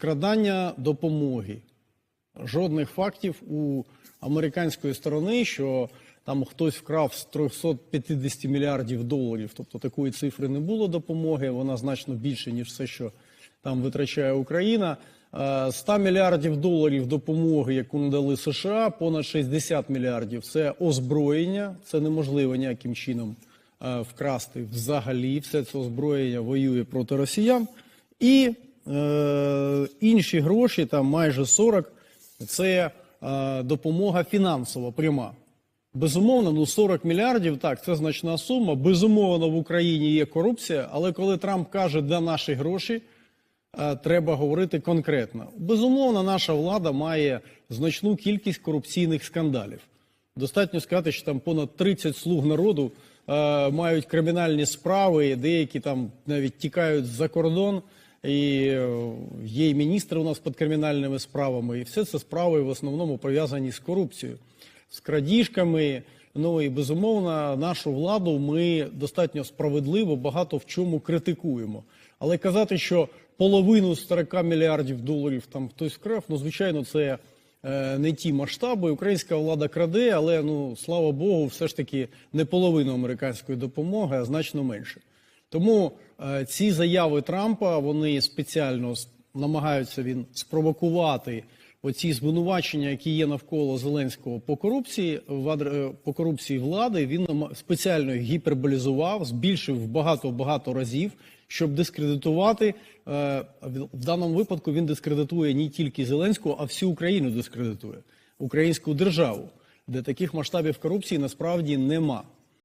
Крадання допомоги. Жодних фактів у американської сторони, що там хтось вкрав з 350 мільярдів доларів. Тобто такої цифри не було допомоги. Вона значно більше, ніж все, що там витрачає Україна. Е, 100 мільярдів доларів допомоги, яку надали США, понад 60 мільярдів це озброєння. Це неможливо ніяким чином е, вкрасти взагалі. Все це озброєння воює проти росіян. І е, інші гроші, там майже 40, це е, допомога фінансова пряма. Безумовно, ну 40 мільярдів, так, це значна сума. Безумовно, в Україні є корупція, але коли Трамп каже, де наші гроші, е, треба говорити конкретно. Безумовно, наша влада має значну кількість корупційних скандалів. Достатньо сказати, що там понад 30 слуг народу е, мають кримінальні справи, деякі там навіть тікають за кордон. І е, є і міністри у нас під кримінальними справами, і все це справи в основному пов'язані з корупцією, з крадіжками. Ну і безумовно, нашу владу ми достатньо справедливо багато в чому критикуємо. Але казати, що половину з 40 мільярдів доларів там хтось вкрав, ну звичайно, це е, не ті масштаби. Українська влада краде, але ну слава Богу, все ж таки не половину американської допомоги, а значно менше. Тому е, ці заяви Трампа вони спеціально намагаються він спровокувати оці звинувачення, які є навколо Зеленського по корупції в е, по корупції влади. Він спеціально гіперболізував, збільшив багато багато разів, щоб дискредитувати. Е, В даному випадку він дискредитує не тільки Зеленського, а всю Україну дискредитує українську державу, де таких масштабів корупції насправді нема.